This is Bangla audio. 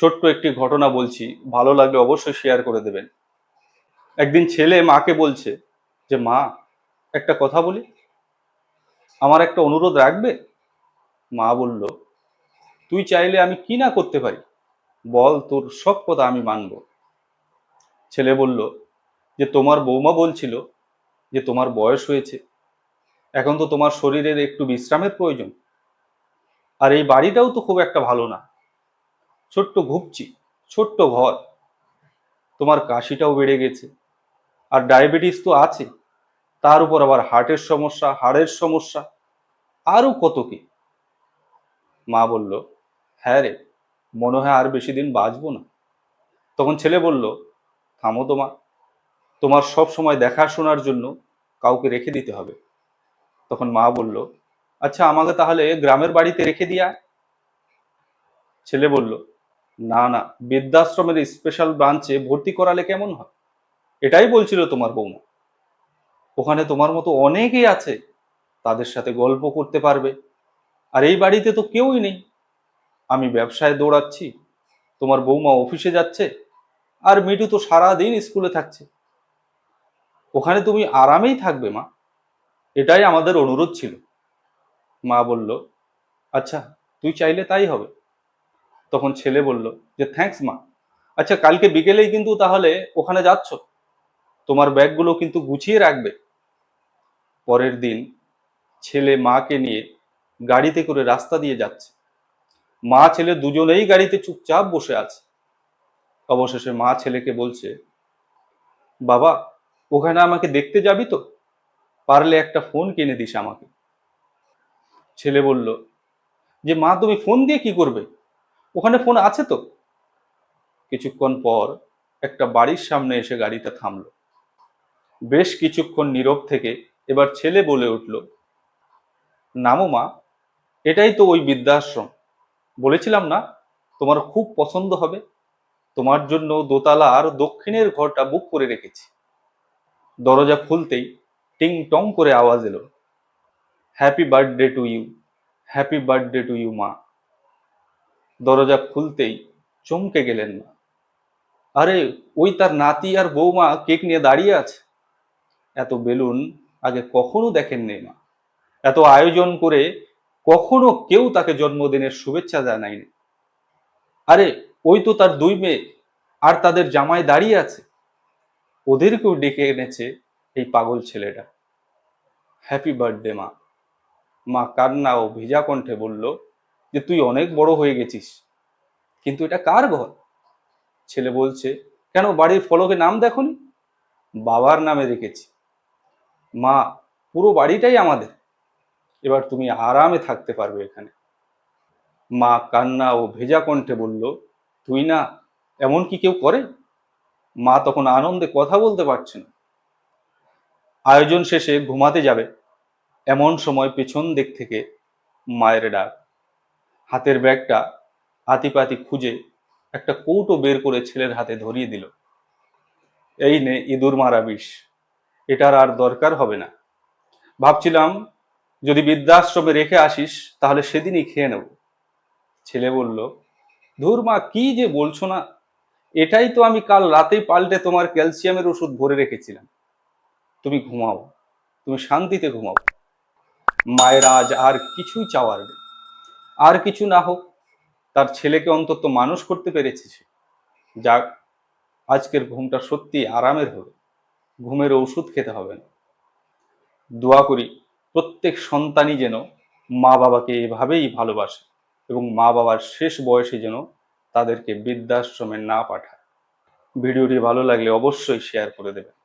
ছোট্ট একটি ঘটনা বলছি, ভালো লাগলে অবশ্যই শেয়ার করে দেবেন। একদিন ছেলে মাকে বলছে যে, মা, একটা কথা বলি? আমার একটা অনুরোধ রাখবে? মা বলল, তুই চাইলে আমি কি না করতে পারি? বল, তোর সব কথা আমি মানব। ছেলে বলল, যে, তোমার বৌমা বলছিল যে, তোমার বয়স হয়েছে। এখন তো তোমার শরীরের একটু বিশ্রামের প্রয়োজন। আর এই বাড়িটাও তো খুব একটা ভালো না। ছোট্ট ঘুপচি, ছোট্ট ঘর। তোমার কাশিটাও বেড়ে গেছে। আর ডায়াবেটিস তো আছে। তার উপর আবার হার্টের সমস্যা, হাড়ের সমস্যা। আরও কত কি? মা বলল হ্যাঁ রে, মনে হয় আর বেশি দিন বাঁচবো না। তখন ছেলে বলল, থামো তো মা। তোমার সব সময় দেখাশোনার জন্য কাউকে রেখে দিতে হবে। তখন মা বলল আচ্ছা আমাকে তাহলে গ্রামের বাড়িতে রেখে দিয়া ছেলে বলল না না, বৃদ্ধাশ্রমের স্পেশাল ব্রাঞ্চে ভর্তি করালে কেমন হয়? এটাই বলছিল তোমার বৌমা। ওখানে তোমার মতো অনেকেই আছে, তাদের সাথে গল্প করতে পারবে। আর এই বাড়িতে তো কেউই নেই। আমি ব্যবসায় দৌড়াচ্ছি, তোমার বৌমা অফিসে যাচ্ছে, আর মিটু তো সারাদিন স্কুলে থাকছে। ওখানে তুমি আরামেই থাকবে, মা। এটাই আমাদের অনুরোধ ছিল। মা বলল আচ্ছা তুই চাইলে তাই হবে। তখন ছেলে বলল, যে থ্যাঙ্কস মা। আচ্ছা কালকে বিকেলেই কিন্তু তাহলে ওখানে যাচ্ছ? তোমার ব্যাগগুলো কিন্তু গুছিয়ে রাখবে। পরের দিন ছেলে মাকে নিয়ে গাড়িতে করে রাস্তা দিয়ে যাচ্ছে। মা ছেলে দুজনেই গাড়িতে চুপচাপ বসে আছে। অবশেষে মা ছেলেকে বলছে, বাবা, ওখানে আমাকে দেখতে যাবি তো? পারলে একটা ফোন কিনে দিস আমাকে। ছেলে বলল, যে মা, তুমি ফোন দিয়ে কি করবে? ওখানে ফোন আছে তো? কিছুক্ষণ পর একটা বাড়ির সামনে এসে গাড়িটা থামলো। বেশ কিছুক্ষণ নীরব থেকে এবার ছেলে বলে উঠল, নামো মা, এটাই তো ওই বৃদ্ধাশ্রম। বলেছিলাম না, তোমার খুব পছন্দ হবে। তোমার জন্য দোতলা আর দক্ষিণের ঘরটা বুক করে রেখেছি। দরজা খুলতেই টিং টং করে আওয়াজ এলো happy birthday to you happy birthday to you মা। দরজা খুলতেই চমকে গেলেন না আরে, ওই তার নাতি আর বৌমা কেক নিয়ে দাঁড়িয়ে আছে। এত বেলুন আগে কখনো দেখেননি মা। এত আয়োজন করে কখনো কেউ তাকে জন্মদিনের শুভেচ্ছা জানায়নি। আরে, ওই তো তার দুই মেয়ে আর তাদের জামাই দাঁড়িয়ে আছে। ওদেরকেও ডেকে এনেছে এই পাগল ছেলেটা। হ্যাপি বার্থডে মা। মা কান্না ও ভিজা কণ্ঠে বলল যে তুই অনেক বড় হয়ে গেছিস। কিন্তু এটা কার ঘর? ছেলে বলছে, কেন বাড়ির ফলকে নাম দেখনি? বাবার নামে রেখেছি। মা, পুরো বাড়িটাই আমাদের। এবার তুমি আরামে থাকতে পারবে এখানে। মা কান্না ও ভেজা কণ্ঠে বলল, তুই না এমন কি কেউ করে? মা তখন আনন্দে কথা বলতে পারছে না। আয়োজন শেষে ঘুমাতে যাবে। এমন সময় পেছন দিক থেকে মায়ের ডাক। হাতের ব্যাগটা হাতিপাতি খুঁজে একটা কৌটো বের করে ছেলের হাতে ধরিয়ে দিল। এই নে ইঁদুর মারা বিষ। এটার আর দরকার হবে না। ভাবছিলাম, যদি বৃদ্ধাশ্রমে রেখে আসিস, তাহলে সেদিনই খেয়ে নেব। ছেলে বলল, ধুর মা, কি যে বলছো না? এটাই তো আমি কাল রাতেই পাল্টে তোমার ক্যালসিয়ামের ওষুধ ভরে রেখেছিলাম। তুমি ঘুমাও, তুমি শান্তিতে ঘুমাও। মায়ের আজ আর কিছুই চাওয়ার নেই। আর কিছু না হোক, তার ছেলেকে অন্তত মানুষ করতে পেরেছে সে। যাক, আজকের ঘুমটা সত্যি আরামের হবে। ঘুমের ওষুধ খেতে হবে না। দোয়া করি প্রত্যেক সন্তানই যেন মা বাবাকে এভাবেই ভালোবাসে এবং মা বাবার শেষ বয়সে যেন তাদেরকে বৃদ্ধাশ্রমে না পাঠায়। ভিডিওটি ভালো লাগলে অবশ্যই শেয়ার করে দেবেন।